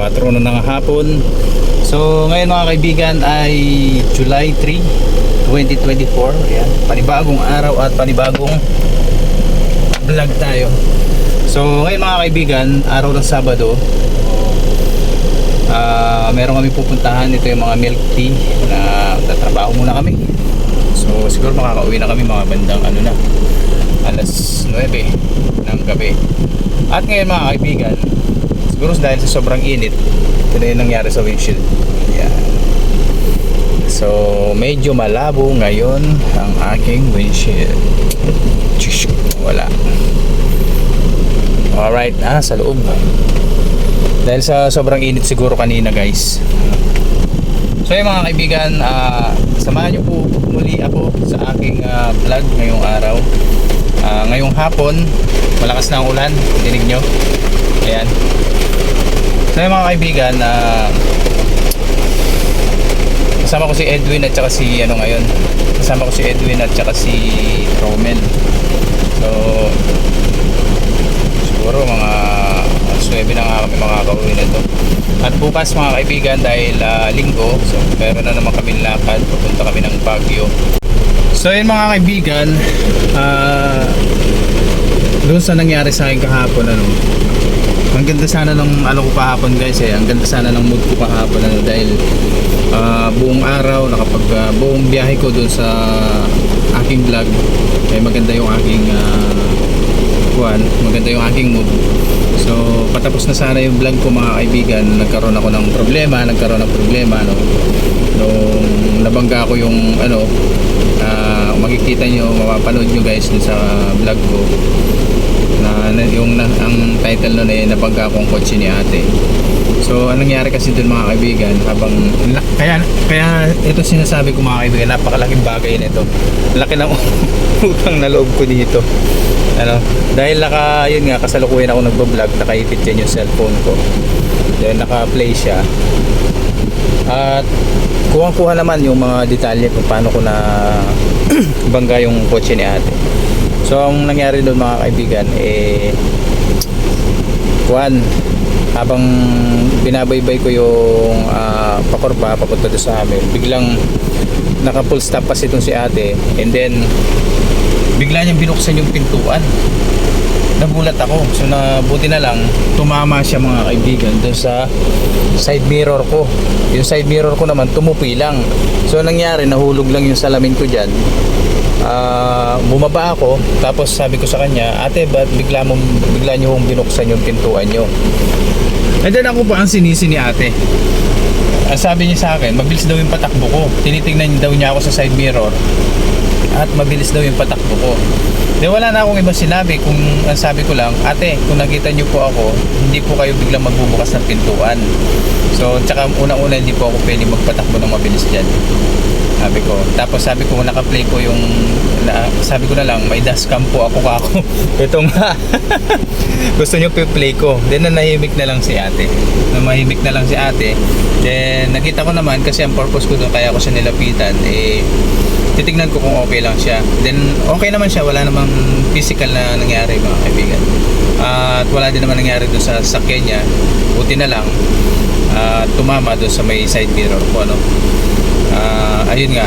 4 na ng hapon. So ngayon mga kaibigan ay July 3, 2024. Ayan, panibagong araw at panibagong vlog tayo. So ngayon mga kaibigan, araw ng Sabado. Ah, meron kami pupuntahan ito yung mga milk tea na tatrabaho muna kami. So siguro makakauwi na kami mga bandang ano na alas 9 ng gabi. At ngayon mga kaibigan, siguro dahil sa sobrang init, ito yung nangyari sa windshield. Yan. So, medyo malabo ngayon ang aking windshield. Wala. Alright, ah, sa loob. Dahil sa sobrang init siguro kanina guys. So yung mga kaibigan, ah, samahan niyo po muli ako sa aking ah, vlog ngayong araw. Ah, ngayong hapon, malakas na ang ulan, dinig nyo. Ayan. So mga kaibigan, ah, kasama ko si Edwin at saka si ano ngayon. Kasama ko si Edwin at saka si Romel. So, siguro mga alas 9 na nga kami makakauwi na to. At bukas mga kaibigan dahil ah, linggo, so meron na naman kami lakad, pupunta kami ng Baguio. So yun mga kaibigan, ah doon sa nangyari sa akin kahapon ano, ang ganda sana ng ano ko kahapon guys eh, ang ganda sana ng mood ko kahapon ano dahil ah, buong araw nakapag ah, buong biyahe ko doon sa aking vlog ay maganda yung aking uh, kuan, maganda yung aking mood. So, patapos na sana yung vlog ko mga kaibigan, nagkaroon ako ng problema, nagkaroon ng problema no. Nung nabangga ko yung ano, ah, makikita nyo, mapapanood nyo guys sa vlog ko na, na yung na, ang title nun ay nabangga akong kotse ni ate. So, anong nangyari kasi dun mga kaibigan, habang na- kaya kaya ito sinasabi ko mga kaibigan, napakalaking bagay nito. Laki ng utang na loob ko dito. Ano, dahil naka yun nga kasalukuyan ako nagbo-vlog, nakaipit yan yung cellphone ko. Then naka-play siya. At kuha-kuha naman yung mga detalye kung paano ko na bangga yung kotse ni ate. So ang nangyari doon mga kaibigan eh kuan habang binabaybay ko yung uh, pakorba papunta doon sa amin biglang naka full stop kasi itong si ate. And then bigla niyang binuksan yung pintuan. Nagulat ako. So nabuti na lang tumama siya mga kaibigan doon sa side mirror ko. Yung side mirror ko naman tumupi lang. So nangyari nahulog lang yung salamin ko dyan Ah, bumaba ako tapos sabi ko sa kanya ate ba't bigla mo bigla niyo hong binuksan yung pintuan niyo and then ako pa ang sinisi ni ate ang sabi niya sa akin mabilis daw yung patakbo ko tinitingnan daw niya ako sa side mirror at mabilis daw yung patakbo ko Di wala na akong ibang sinabi kung ang sabi ko lang, ate, kung nakita niyo po ako, hindi po kayo biglang magbubukas ng pintuan. So, tsaka unang-una hindi po ako pwede magpatakbo ng mabilis dyan. Sabi ko. Tapos sabi ko, naka-play ko yung, na, sabi ko na lang, may dashcam po ako kako. Ito nga. Gusto niyo play ko. Then, nanahimik na lang si ate. Namahimik na lang si ate. Then, nakita ko naman, kasi ang purpose ko doon, kaya ko siya nilapitan, eh, titignan ko kung okay lang siya. Then, okay naman siya. Wala namang physical na nangyari, mga kaibigan. at wala din naman nangyari doon sa sakyan niya. Buti na lang. at tumama doon sa may side mirror ko, ano. Ah, ayun nga.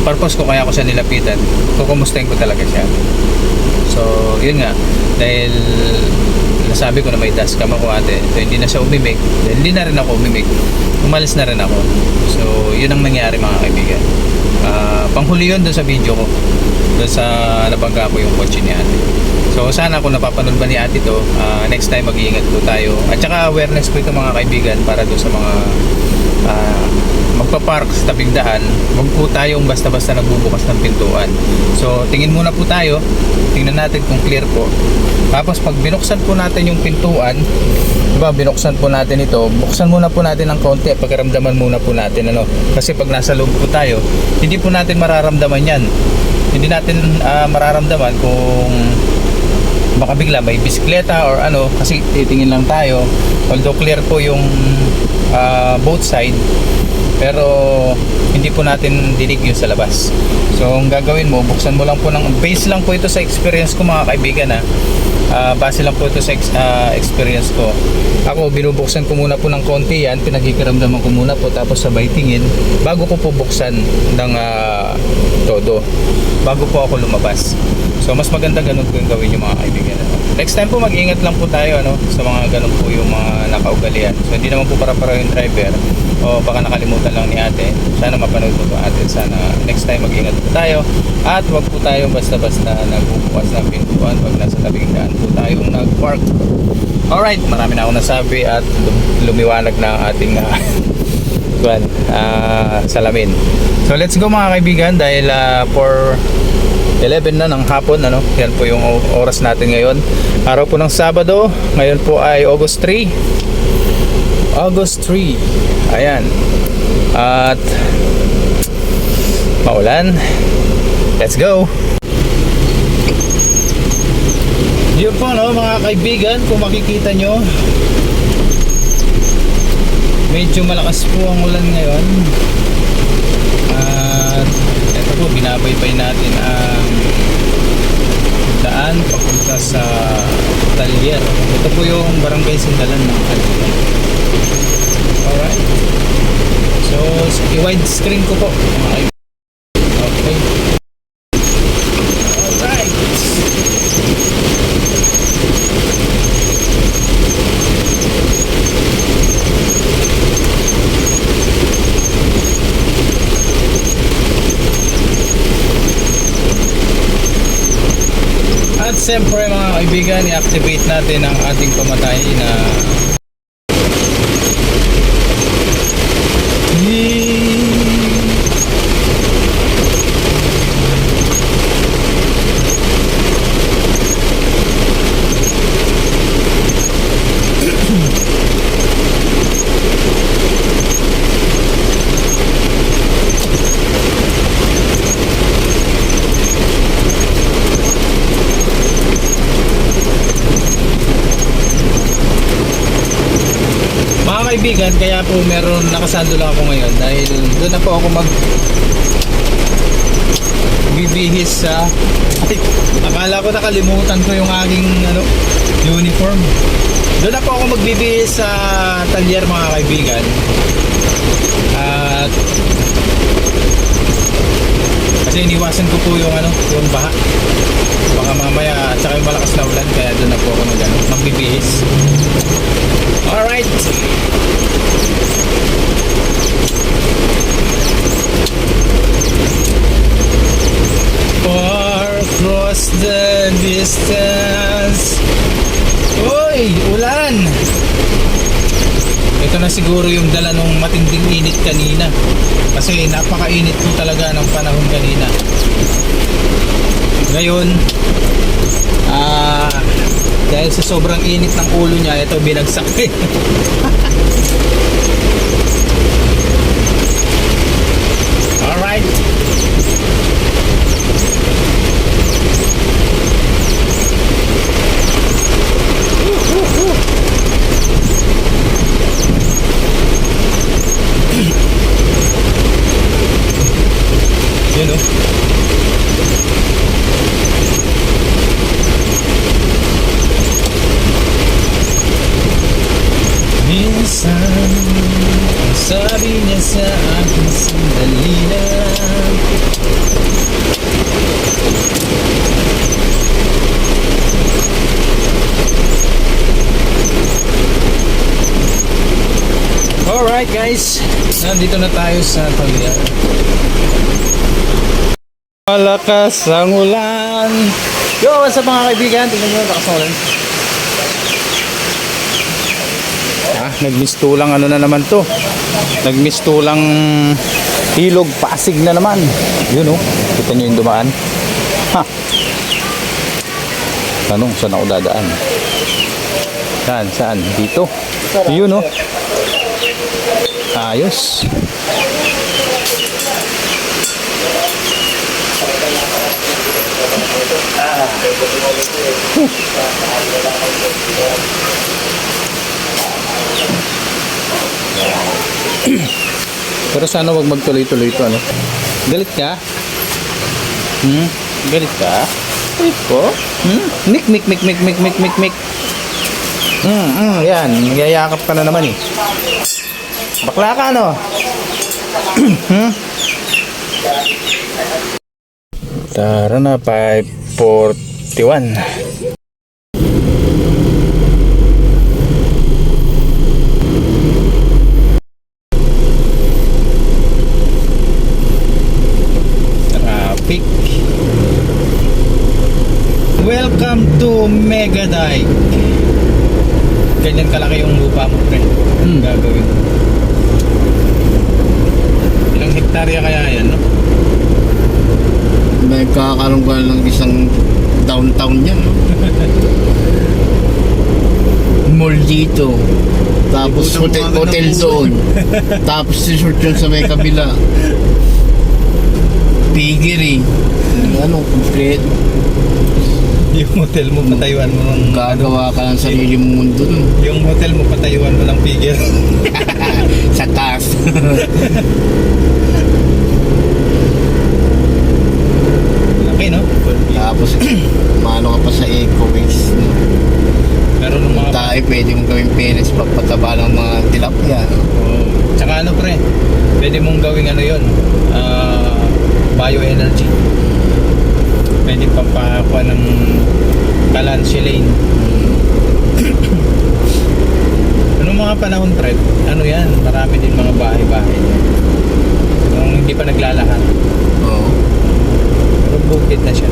Ang purpose ko kaya ko siya nilapitan, kukumustahin ko talaga siya. So, yun nga. Dahil nasabi ko na may dashcam ako ate. So, hindi na siya umimik. Dahil hindi na rin ako umimik. Umalis na rin ako. So, yun ang nangyari mga kaibigan. Ah, panghuli yun doon sa video ko. Doon sa nabangga ko yung kotse ni ate. So, sana kung napapanood ba ni ate to, ah, next time mag-iingat po tayo. At saka awareness po ito mga kaibigan para doon sa mga ah, magpa-park sa tabing daan, huwag po tayong basta-basta nagbubukas ng pintuan. So, tingin muna po tayo, tingnan natin kung clear po. Tapos, pag binuksan po natin yung pintuan, diba, binuksan po natin ito, buksan muna po natin ng konti, pagkaramdaman muna po natin, ano, kasi pag nasa loob po tayo, hindi po natin mararamdaman yan. Hindi natin ah, mararamdaman kung baka bigla may bisikleta or ano kasi titingin lang tayo although clear po yung ah, both side pero hindi po natin dinig yun sa labas so ang gagawin mo buksan mo lang po ng base lang po ito sa experience ko mga kaibigan ha Ah, base lang po ito sa ex- ah, experience ko. Ako, binubuksan ko muna po ng konti yan. Pinagkikiramdaman ko muna po tapos sabay tingin bago ko po buksan ng ah, todo. Bago po ako lumabas. So, mas maganda ganun po yung gawin yung mga kaibigan. Next time po, mag-ingat lang po tayo ano, sa mga ganun po yung mga nakaugalian. So, hindi naman po para-para yung driver o baka nakalimutan lang ni ate. Sana mapanood po po ate. Sana next time mag-ingat po tayo. At wag po tayo basta-basta nagbubukas ng pintuan pag nasa tabing daan po tayong nag-park. Alright, marami na ako nasabi at lum- lumiwanag na ang ating ah, well, ah, salamin. So let's go mga kaibigan dahil ah, for 11 na ng hapon ano? Yan po yung oras natin ngayon. Araw po ng Sabado ngayon po ay August 3 August 3 ayan. At maulan. Let's go! Yun po no mga kaibigan kung makikita nyo medyo malakas po ang ulan ngayon. At po binabaybay natin ang daan papunta sa Talyer ito po yung barangay Sindalan ng Talyer alright. So i-wide screen ko po mga kaibigan okay alright At siyempre mga kaibigan, i-activate natin ang ating pamatay na Mga kaibigan, kaya po meron nakasando lang ako ngayon dahil doon na po ako mag bibihis sa ay, akala ko nakalimutan ko yung aking ano, uniform. Doon na po ako magbibihis sa talyer mga kaibigan. At kasi iniwasan ko po yung ano, yung baha. Baka mamaya at saka yung malakas na ulan kaya doon na po ako mag, ano, magbibihis. Alright. Far across the distance. Uy, ulan! Ito na siguro yung dala ng matinding init kanina. Kasi napakainit po talaga ng panahon kanina. Ngayon, ah, dahil sa sobrang init ng ulo niya, ito binagsak eh. Alright. Yun oh. Minsan ang Sabi niya sa akin Sandali na lang Alright guys Nandito na Talya Malakas ang ulan Yo, what's up mga kaibigan? Tingnan nyo, lakas ang ulan Ah, nagmistulang ano na naman to. Nagmistulang ilog pasig na naman. Yun oh. Kita nyo yung dumaan. Ha. Tanong, saan ako dadaan? Saan? Saan? Dito? Yun oh. Ayos. Pero sana wag magtuloy-tuloy to ano. Galit ka? Hmm? Galit ka? Trip ko? Hmm? Mik, mik, mik, mik, mik, mik, mik, mik. Hmm, hmm, yan. Nagyayakap ka na naman eh. Bakla ka, no? hmm? Tara na, 541. Traffic. Welcome to Megadike. Ganyan kalaki yung lupa mo, pre. Hmm. Gagawin. Hektarya kaya yan, no? May kakaroon ka ng isang downtown yan. no? Mall dito. Tapos hotel, hotel doon. Tapos resort yun sa may kabila. Piggery. Ano, complete. Yung hotel mo, patayuan mo ng... Gagawa ka ng sarili mong mundo dun. Yung hotel mo, patayuan mo ng figure. Sa taas. Laki, no? Tapos, maano ka pa sa Eco Waste. no? Pero nung mga... Tayo pwede mong gawing parents pagpataba ng mga tilapia. no? Oh, tsaka ano, pre? Pwede mong gawing ano yun? Ah, bioenergy. Pwede pampakuha ng kalansilane. Anong mga panahon, pre? Ano yan? Marami din mga bahay-bahay. Nung hindi pa naglalahat. Oo. Pero bukid na siya.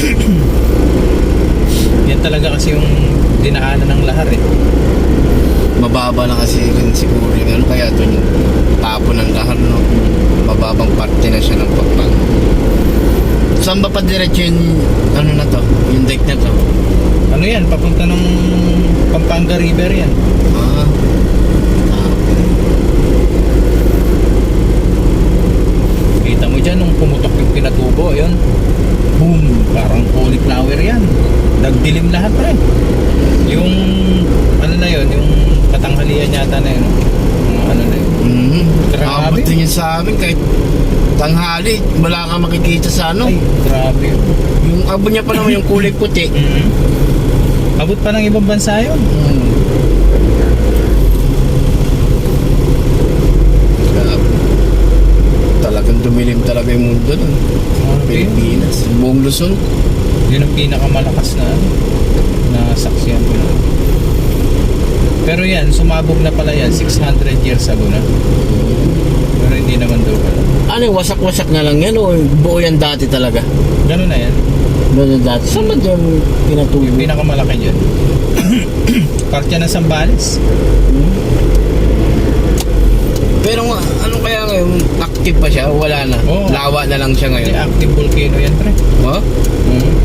Yan talaga kasi yung dinaanan ng lahar eh. Mababa na kasi rin siguro yung ano kaya doon yung tapo ng lahar no mababang parte na siya ng pagpang saan ba pa diretso yung ano na to yung deck na to Ano yan? Papunta ng Pampanga River yan. ah Kita mo dyan nung pumutok yung pinatubo, yun. Boom! Parang cauliflower yan. Nagdilim lahat pa rin. Yung, ano na yun, yung katanghalian yata na yun. Ano na yun. mm, Grabe. abot din yun sa amin kahit tanghali wala ka makikita sa ano Ay, grabe yun. yung abo niya pa naman yung kulay puti Mhm. Abot pa ng ibang bansa yun. mm. Grabe. talagang dumilim talaga yung mundo dun Grabe. Pilipinas buong Luzon Yun ang pinakamalakas na ano, na saksiyan ko na. Pero yan, sumabog na pala yan 600 years ago na. Pero hindi naman daw pala. Ano wasak-wasak na lang yan o buo yan dati talaga? Ganun na yan. Yan dati. Saan ba yung pinatubo? Yung pinakamalaki dyan. Part yan ng Sambales. Pero nga, ano kaya ngayon? Active pa siya? Wala na. Oo. Lawa na lang siya ngayon. active volcano yan, pre. Oh? Mhm.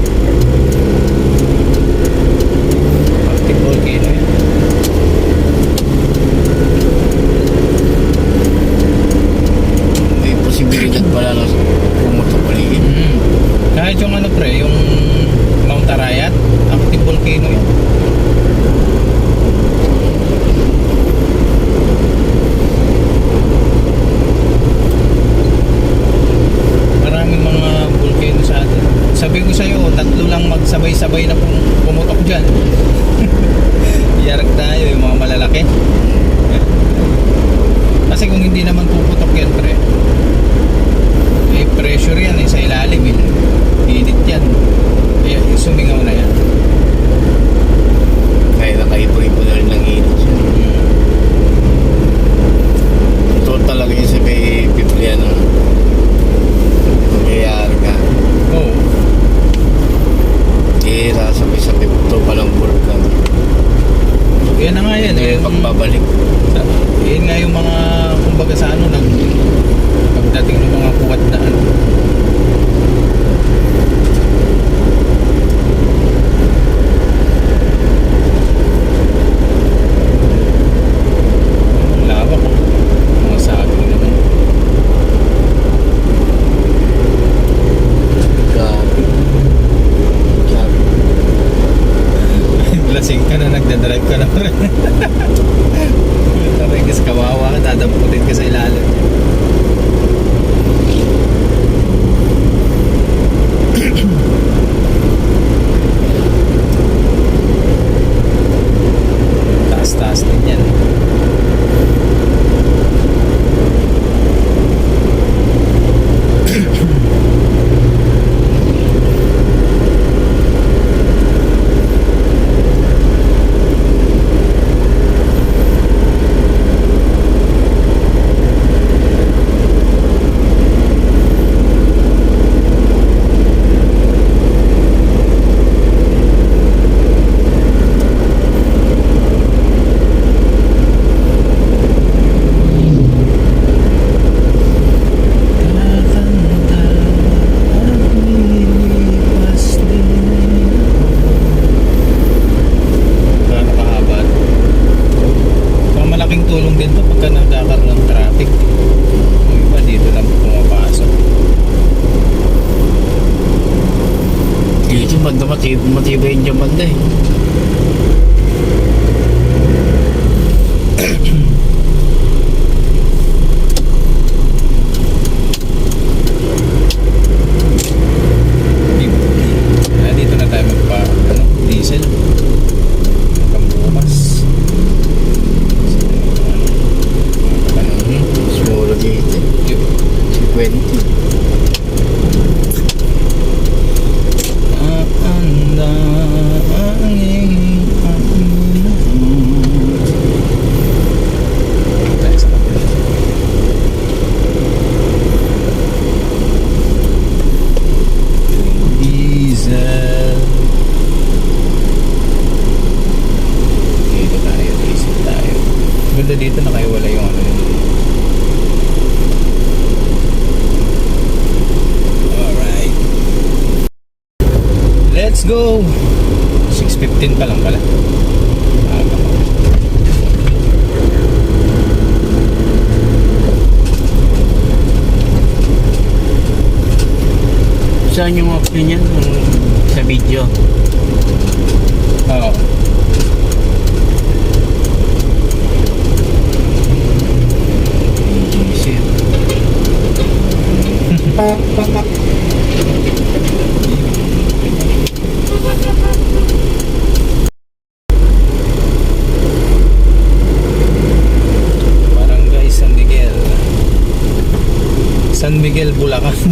go 6.15 pa lang pala Aga. saan yung option sa video oo oh.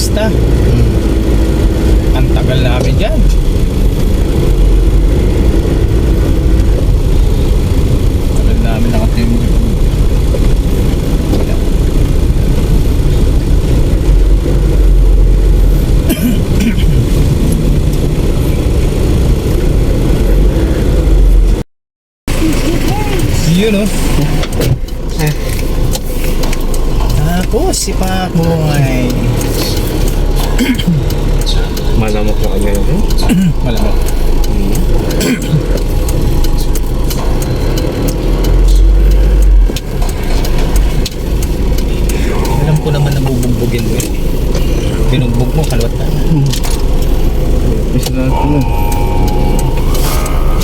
Fiesta. Hmm. Ang tagal namin dyan. Tagal namin nakatimbo yung yun oh. Ako, si Pac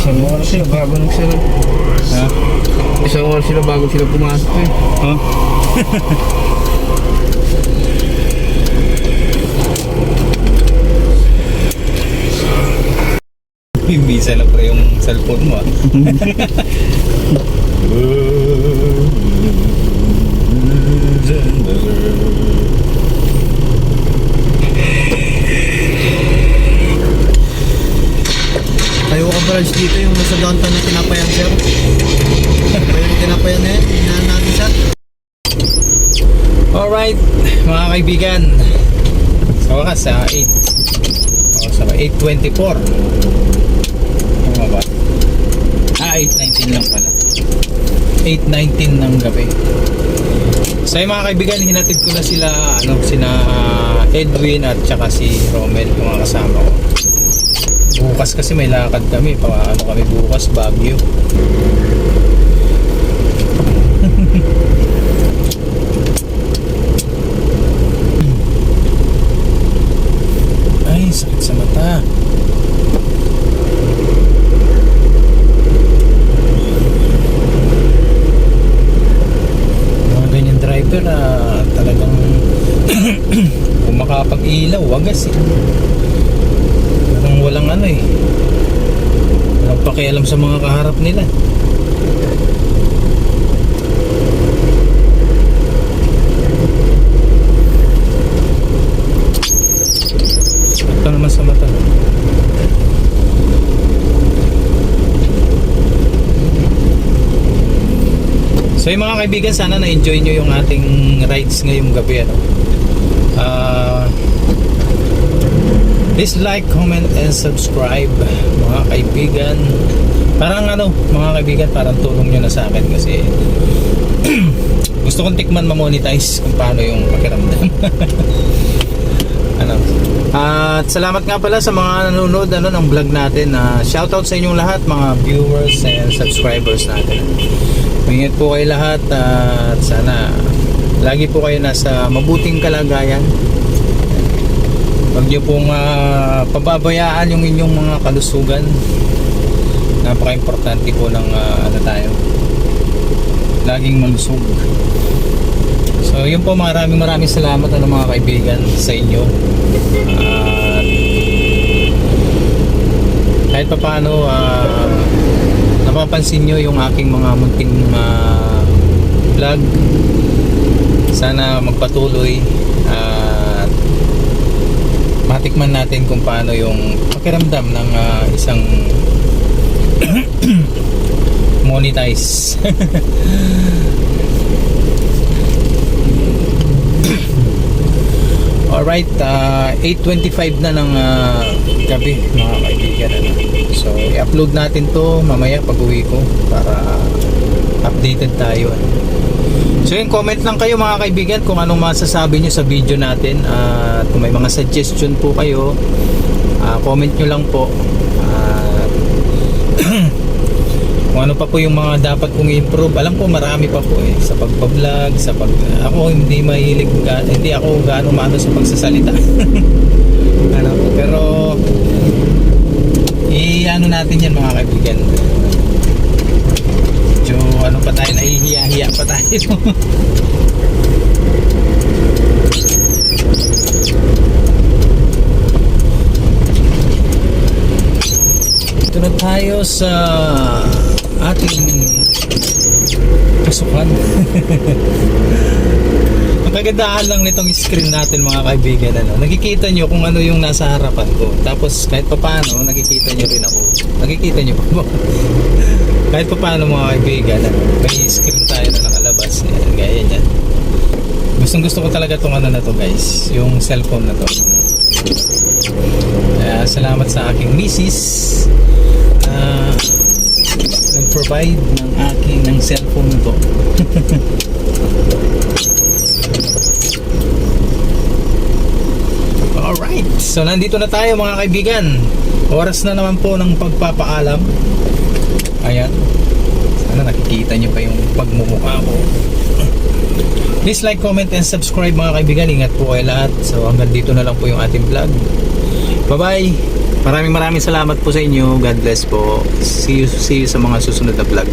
Nagbabanong sila. Ha? Isang oras sila bago sila pumasok eh. Huh? Bisa na pa yung cellphone mo ah. branch dito yung nasa downtown na tinapayan sir. Ba yung tinapayan na yan? Hinahan natin siya. Alright, mga kaibigan. Sa wakas, sa 8. O, sa 8.24. Tama ba? Ah, 8.19 lang pala. 8.19 ng gabi. So yung mga kaibigan, hinatid ko na sila, ano, sina Edwin at saka si Romel, mga kasama ko. Bukas kasi may lakad kami, pa ano kami bukas, Baguio. Ay, sakit sa mata. Mga ganyan driver na talagang kung makapag-ilaw, wagas eh. Parang walang ano eh. Sa mga kaharap nila. Ito naman sa mata. So yung mga kaibigan, sana na-enjoy nyo yung ating rides ngayong gabi. Ano? Ah... please like, comment, and subscribe mga kaibigan. Parang ano, mga kaibigan, parang tulong nyo na sa akin kasi gusto kong tikman ma-monetize kung paano yung pakiramdam. ano. At salamat nga pala sa mga nanonood ano, ng vlog natin. Uh, shoutout sa inyong lahat, mga viewers and subscribers natin. Ingat po kayo lahat at sana lagi po kayo nasa mabuting kalagayan. Huwag niyo pong ah, pababayaan yung inyong mga kalusugan. Napaka-importante po ng ah, ano tayo. Laging malusog. So yun po maraming maraming salamat ano mga kaibigan sa inyo. At kahit pa paano ah, napapansin nyo yung aking mga munting ah, vlog. Sana magpatuloy at matikman natin kung paano yung pakiramdam ng ah, isang monetize. Alright, uh, 8.25 na ng ah, gabi mga kaibigan. Ano? So, i-upload natin to mamaya pag uwi ko para updated tayo. Ano? So yun, comment lang kayo mga kaibigan kung anong masasabi nyo sa video natin at kung may mga suggestion po kayo ah, comment nyo lang po At kung ano pa po yung mga dapat kong i-improve alam ko marami pa po eh sa pagpa-vlog sa pag ako hindi mahilig hindi ako gaano maano sa pagsasalita. Ano pero i-ano natin yan mga kaibigan. Medyo ano pa tayo nahihiya-hiya pa tayo. Ito na tayo sa ating pasukan. Ang kagandahan lang nitong screen natin mga kaibigan, ano, nakikita nyo kung ano yung nasa harapan ko. Tapos kahit pa paano, nakikita nyo rin ako. Nakikita nyo ba? kahit pa paano mga kaibigan, ano, may screen tayo na nakalabas. Ayan, gaya niyan. Gustong gusto ko talaga itong ano na to guys, yung cellphone na to. Kaya salamat sa aking misis na nag-provide ng aking ng cellphone to. Alright, so nandito na tayo mga kaibigan. Oras na naman po ng pagpapaalam. Ayan. Sana nakikita niyo pa yung pagmumukha ko. Please like, comment, and subscribe mga kaibigan. Ingat po kayo lahat. So hanggang dito na lang po yung ating vlog. Bye-bye! Maraming maraming salamat po sa inyo. God bless po. See you, see you sa mga susunod na vlog.